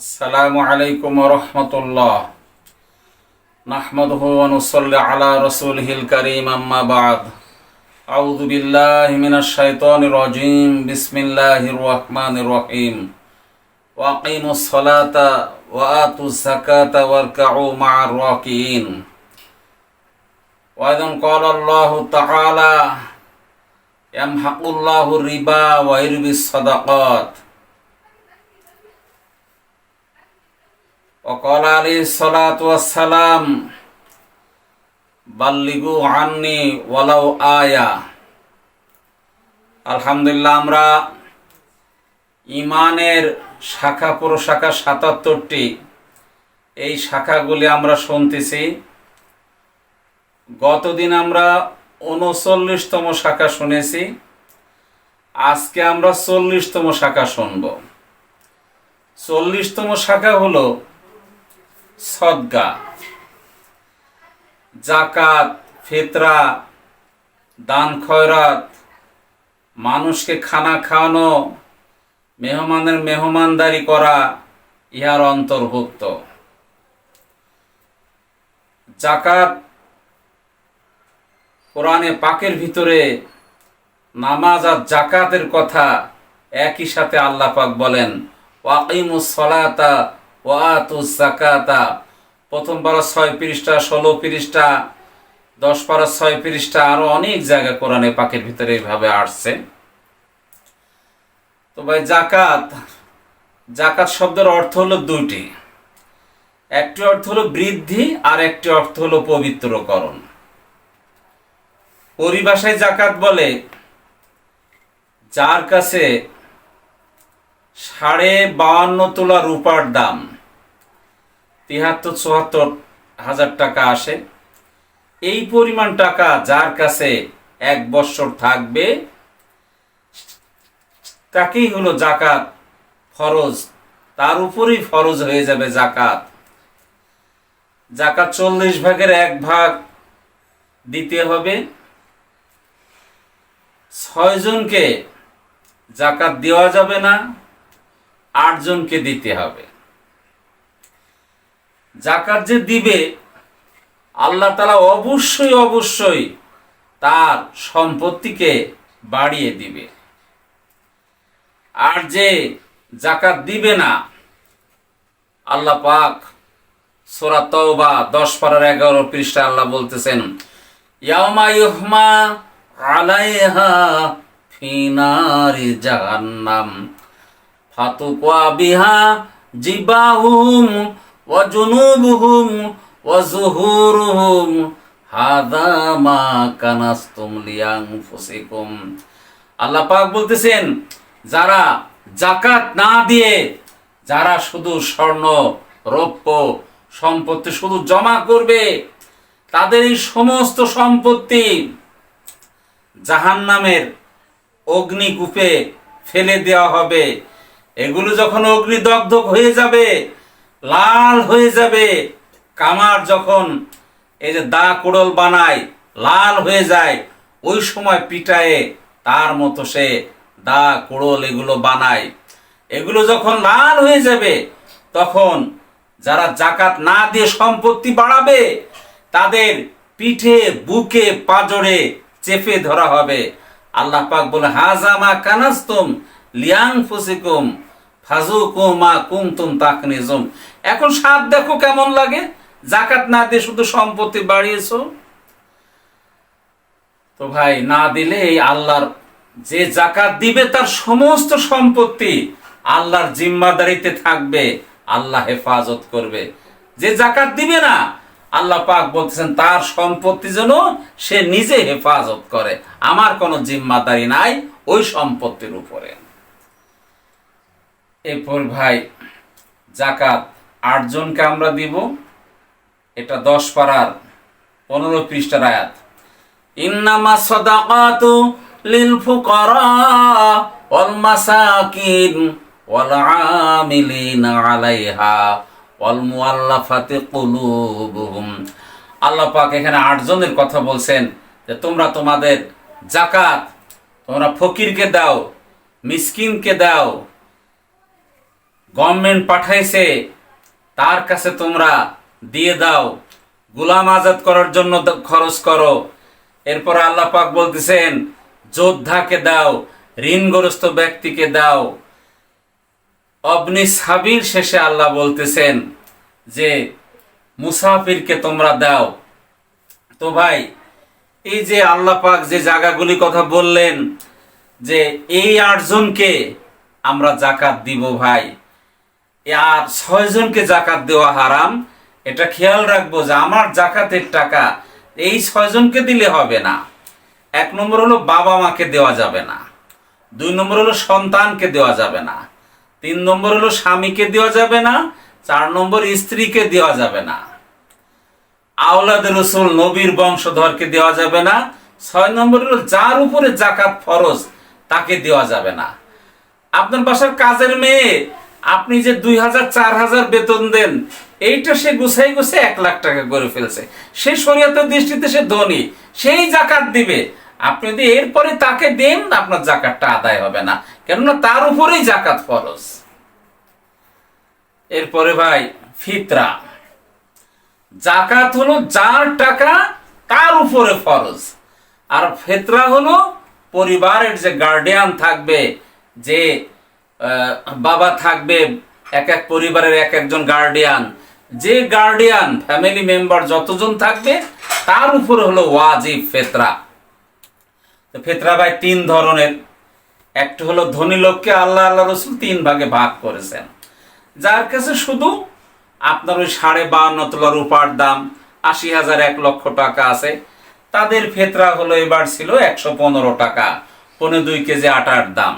السلام عليكم ورحمة الله نحمده ونصلي على رسوله الكريم أما بعد أعوذ بالله من الشيطان الرجيم بسم الله الرحمن الرحيم وأقيموا الصلاة وآتوا الزكاة واركعوا مع الراكعين وأيضا قال الله تعالى يمحق الله الربا ويربي الصدقات وقال عليه الصلاة والسلام বাল্লিগু আন্নি ওয়ালাউ আয়া আলহামদুলিল্লাহ আমরা ইমানের শাখা প্রশাখা সাতাত্তরটি এই শাখাগুলি আমরা শুনতেছি গতদিন আমরা উনচল্লিশতম শাখা শুনেছি আজকে আমরা চল্লিশতম শাখা শুনব চল্লিশতম শাখা হলো সদগা। জাকাত ফেতরা, দান খয়রাত, মানুষকে খানা খাওয়ানো, মেহমানের মেহমানদারি করা, ইহার অন্তর্ভুক্ত। জাকাত কোরআনে পাকের ভিতরে নামাজ আর জাকাতের কথা একই সাথে আল্লাহ পাক বলেন ওয়াকিমুস সলাতা জাকাতা প্রথম পারা ছয় পৃষ্ঠা, ষোলো পৃষ্ঠা, দশ পারা ছয় পৃষ্ঠা, আরও অনেক জায়গা কোরআনে পাকের ভিতরে এইভাবে আসছে। তো ভাই জাকাত জাকাত শব্দের অর্থ হলো দুইটি। একটি অর্থ হলো বৃদ্ধি আর একটি অর্থ হলো পবিত্রকরণ। পরিভাষায় জাকাত বলে, যার কাছে সাড়ে বাউন্ন তোলা রূপার দাম তিহাত্তর, চুয়াত্তর হাজার টাকা আসে। এই পরিমাণ টাকা যার কাছে এক বৎসর থাকবে, তাকেই হলো জাকাত ফরজ। তার উপরেই ফরজ হয়ে যাবে জাকাত। জাকাত চল্লিশ ভাগের এক ভাগ দিতে হবে। ছয়জনকে জাকাত দেওয়া যাবে না আটজনকে দিতে হবে। জাকাত যে দিবে, আল্লাহ তালা অবশ্যই অবশ্যই তার সম্পত্তিকে বাড়িয়ে দিবে। আর যে জাকাত দিবে না, আল্লাহ পাক সোরা তওবা দশ পারার এগারো পৃষ্ঠা আল্লাহ বলতেছেন ইয়ামা ইউহমা আলাইহা ফিনারি জাহান্নাম ফাতুকা বিহা জিবাহুম ওয়া জুহুরুহুম হাদা মা কানাস্তুম লিয়ানফুসিকুম আল্লাহ পাক বলতেছেন, যারা জাকাত না দিয়ে, যারা শুধু স্বর্ণ, রৌপ্য সম্পত্তি শুধু জমা করবে, তাদের এই সমস্ত সম্পত্তি জাহান্নামের অগ্নিকূপে ফেলে দেওয়া হবে। এগুলো যখন অগ্নিদগ্ধ হয়ে যাবে লাল হয়ে যাবে। কামার যখন এই যে দা কোড়ল বানায়, লাল হয়ে যায়, ওই সময় পিটায়ে তার মতো সে দা কুড়ল এগুলো বানায়। এগুলো যখন লাল হয়ে যাবে, তখন যারা জাকাত না দিয়ে সম্পত্তি বাড়াবে, তাদের পিঠে, বুকে, পাজরে চেপে ধরা হবে। আল্লাহ পাক বলে হাজামা কানাস্তুম লিয়াং ফুসিকুম ফাজুকুমা কুমতুম তাকনিজুম। এখন স্বাদ দেখো কেমন লাগে? জাকাত না দিয়ে শুধু সম্পত্তি বাড়িয়েছো? তো ভাই, না দিলে এই আল্লাহর যে জাকাত দিবে তার সমস্ত সম্পত্তি আল্লাহর জিম্মাদারিতে থাকবে, আল্লাহ হেফাজত করবে। যে জাকাত দিবে না, আল্লাহ পাক বলতেছেন, তার সম্পত্তি যেন সে নিজে হেফাজত করে। আমার কোনো জিম্মাদারি নাই ওই সম্পত্তির উপরে। এরপর ভাই, জাকাত আটজনকে আমরা দিব। এটা দশ পাড়ার পনেরো পৃষ্ঠার আয়াত। ইন্নামা সদাকাতু লিল ফুকারা ওয়াল মাসাকিন ওয়াল আমিলিনা আলাইহা ওয়াল মুআল্লাফাতি কুলুবুহুম। আল্লাহ পাক এখানে আটজনের কথা বলছেন যে তোমরা তোমাদের জাকাত তোমরা ফকিরকে দাও, মিসকিনকে দাও, গভর্নমেন্ট পাঠাইছে তার কাছে তোমরা দিয়ে দাও। গুলাম আজাদ করার জন্য খরচ করো। এরপর আল্লাহ পাক বলতেছেন, যোদ্ধাকে দাও, ঋণগ্রস্ত ব্যক্তিকে দাও। অবনি সাবির শেষে আল্লাহ বলতেছেন যে, মুসাফিরকে তোমরা দাও। তো ভাই, এই যে আল্লাহ পাক যে জায়গাগুলি কথা বললেন, যে এই আটজনকে আমরা জাকাত দিব ভাই। আর ছয়জনকে জাকাত দেওয়া হারাম? এটা খেয়াল রাখব যে আমার জাকাতের টাকা এই ছয়জনকে দিলে হবে না। এক নম্বর হলো বাবা মাকে দেওয়া যাবে না। দুই নম্বর হলো সন্তানকে দেওয়া যাবে না। তিন নম্বর হলো স্বামীকে দেওয়া যাবে না। চার নম্বর স্ত্রীকে দেওয়া যাবে না। আওলাদ রসুল নবীর বংশধরকে দেওয়া যাবে না। ছয় নম্বর হলো যার উপরে জাকাত ফরজ তাকে দেওয়া যাবে না। আপনার বাসার কাজের মেয়ে আপনি যে দুই হাজার, চার হাজার বেতন দেন, এইটা সে গুছাই গুছে এক লাখ টাকা করে ফেলছে। সে শরীয়তের দৃষ্টিতে সে ধনী, সেই জাকাত দিবে। আপনি যদি এরপরে তাকে দেন, আপনার জাকাতটা আদায় হবে না। কেননা তার উপরেই জাকাত ফরজ। এরপরে ভাই, ফিতরা। জাকাত হলো যার টাকা তার উপরে ফরজ। আর ফেতরা হলো পরিবারের যে গার্ডিয়ান থাকবে, যে বাবা থাকবে এক এক পরিবারের এক একজন গার্ডিয়ান যে গার্ডিয়ান ফ্যামিলি মেম্বার যতজন থাকবে, তার উপরে হলো ওয়াজিব ফেতরা। ফেতরা ভাই তিন ধরনের। একটা হলো ধনী লোককে আল্লাহ আল্লাহ রসুল তিন ভাগে ভাগ করেছেন। যার কাছে শুধু আপনার ওই সাড়ে বাহান্ন তোলা রূপার দাম, আশি হাজার এক লক্ষ টাকা আছে। তাদের ফেতরা হলো এবার ছিল একশো পনেরো টাকা পনেরো দুই কেজি আটার দাম।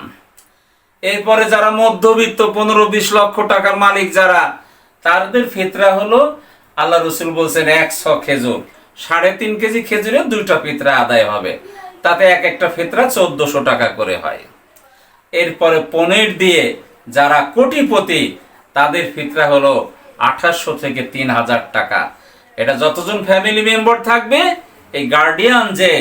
এরপরে যারা মধ্যবিত্ত, পনেরো, বিশ লক্ষ টাকার মালিক যারা, তাদের ফিতরা হলো, আল্লাহ রসুল বলছেন একশো খেজুর। সাড়ে তিন কেজি খেজুরে দুইটা ফিতরা আদায় হবে। তাতে এক একটা ফিতরা চোদ্দশো টাকা করে হয়। এরপরে পনির দিয়ে যারা কোটিপতি, তাদের ফিতরা হলো আঠাশশো থেকে তিন হাজার টাকা। এটা যতজন ফ্যামিলি মেম্বার থাকবে, এই গার্ডিয়ান যে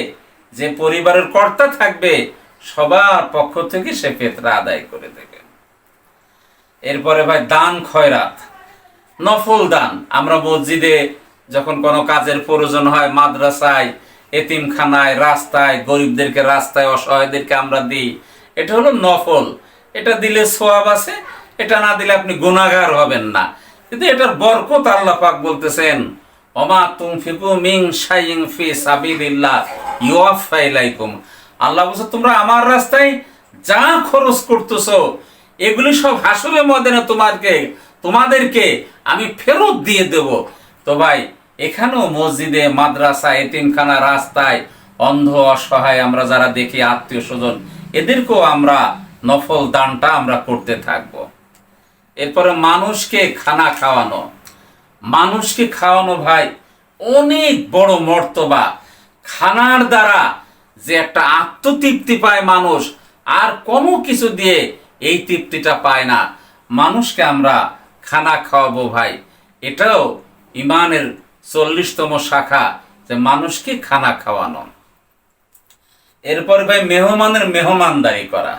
যে পরিবারের কর্তা থাকবে সবার পক্ষ থেকে সে ফিতরা আদায় করে দেবে। এরপরে ভাই, দান খয়রাত, নফল দান। আমরা মসজিদে যখন কোনো কাজের প্রয়োজন হয়, মাদ্রাসায়, এতিমখানায়, রাস্তায়, গরিবদেরকে রাস্তায়, অসহায়দেরকে আমরা দিই। এটা হলো নফল। এটা দিলে সোয়াব আছে, এটা না দিলে আপনি গুণাগার হবেন না। কিন্তু এটার বরকত আল্লাহ পাক বলতেছেন অমা তুমফিকু মিং শাইং ফি সাবিলিল্লাহ, ইউয়াফা ইলাইকুম। আল্লাহ বলছে, তোমরা আমার রাস্তায় যা খরচ করতেছো, এগুলি সব হাসুরে ময়দানে তোমাকে তোমাদেরকে আমি ফেরত দিয়ে দেব। তো ভাই, এখানেও মসজিদে মাদ্রাসা এতিমখানা রাস্তায় অন্ধ, অসহায় আমরা যারা দেখি, আত্মীয় স্বজন, এদেরকেও আমরা নফল দানটা আমরা করতে থাকব। এরপরে মানুষকে খানা খাওয়ানো। মানুষকে খাওয়ানো ভাই, অনেক বড় মর্তবা। খানার দ্বারা যে একটা আত্মতৃপ্তি পায় মানুষ, আর কোনো কিছু দিয়ে এই তৃপ্তিটা পায় না। মানুষকে আমরা খানা খাওয়াবো ভাই। এটাও ইমানের চল্লিশতম শাখা যে মানুষকে খানা খাওয়ানো। এরপরে ভাই মেহমানের মেহমানদারি করা।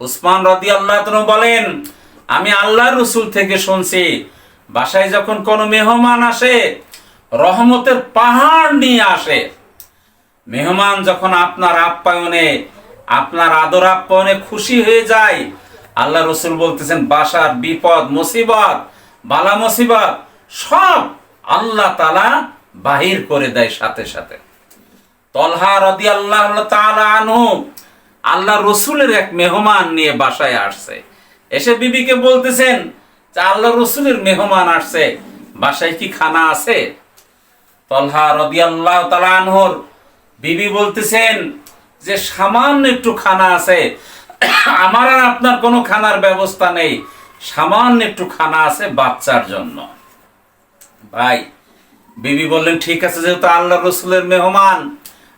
উসমান রদি আল্লাহ বলেন, আমি আল্লাহ রসুল থেকে শুনছি, বাসায় যখন কোনো মেহমান আসে, রহমতের পাহাড় নিয়ে আসে মেহমান যখন আপনার আপ্যায়নে, আপনার আদর আপ্যায়নে খুশি হয়ে যায়, আল্লাহ রসুল বলতেছেন, বাসার বিপদ, মুসিবত, বালা মুসিবত, সব আল্লাহ তালা বাহির করে দেয় সাথে সাথে। তলহা রদি আল্লাহ আনহু, আল্লাহ রসুলের এক মেহমান নিয়ে বাসায় আসছে। এসে বিবিকে বলতেছেন যে আল্লাহ রসুলের মেহমান আসছে, বাসায় কি খানা আছে? তলহা রদি আল্লাহ তালা আনহর বিবি বলতেছেন যে সামান্য একটু খানা আছে। আমার আর আপনার কোনো খানার ব্যবস্থা নেই। সামান্য একটু খানা আছে বাচ্চার জন্য। ভাই, বিবি বললেন, ঠিক আছে, যেহেতু আল্লাহ রসুলের মেহমান,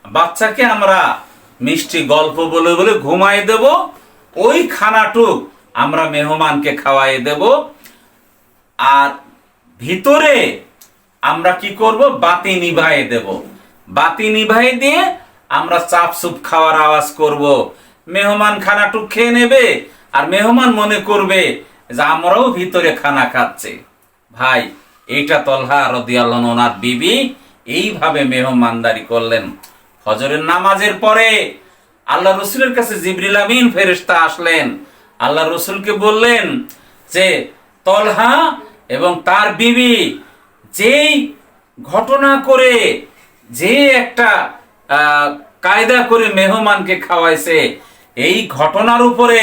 বাচ্চাকে আমরা মিষ্টি গল্প বলে বলে ঘুমাই দেব, ওই খানাটুক আমরা মেহমানকে খাওয়াই দেব। আর ভিতরে আমরা কি করব? বাতি নিভাই দেব। বাতি নিভাই দিয়ে আমরা চাপ সুপ খাওয়ার আওয়াজ করব। মেহমান খানাটুক খেয়ে নেবে আর মেহমান মনে করবে যে আমরাও ভিতরে খানা খাচ্ছে। ভাই, এইটা তলহা রদিয়াল্লাহ ওনার বিবি এইভাবে মেহমানদারি করলেন। ফজরের নামাজের পরে আল্লাহ রসুলের কাছে জিবরিল আমিন ফেরেশতা আসলেন। আল্লাহ রসুলকে বললেন যে, তলহা এবং তার বিবি যেই ঘটনা করে যে একটা কায়দা করে মেহমানকে খাওয়াইছে, এই ঘটনার উপরে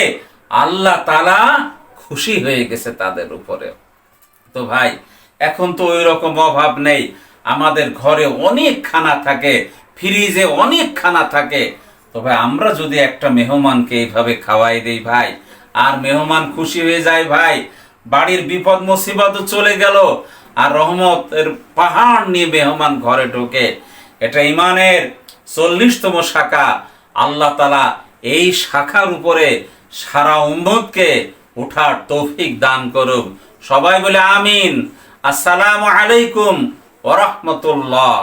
আল্লাহ তালা খুশি হয়ে গেছে তাদের উপরে। তো ভাই, এখন তো ওই রকম অভাব নেই। আমাদের ঘরে অনেক খানা থাকে, ফ্রিজে অনেক খানা থাকে তবে আমরা যদি একটা মেহমানকে এইভাবে খাওয়াই দেই ভাই, আর মেহমান খুশি হয়ে যায় ভাই, বাড়ির বিপদ মুসিবত চলে গেল, আর রহমতের পাহাড় নিয়ে মেহমান ঘরে ঢোকে এটা ইমানের চল্লিশতম শাখা। আল্লাহ তালা এই শাখার উপরে সারা উম্মতকে উঠার তৌফিক দান করুক। সবাই বলে আমিন। আসসালামু আলাইকুম ওরহমতুল্লাহ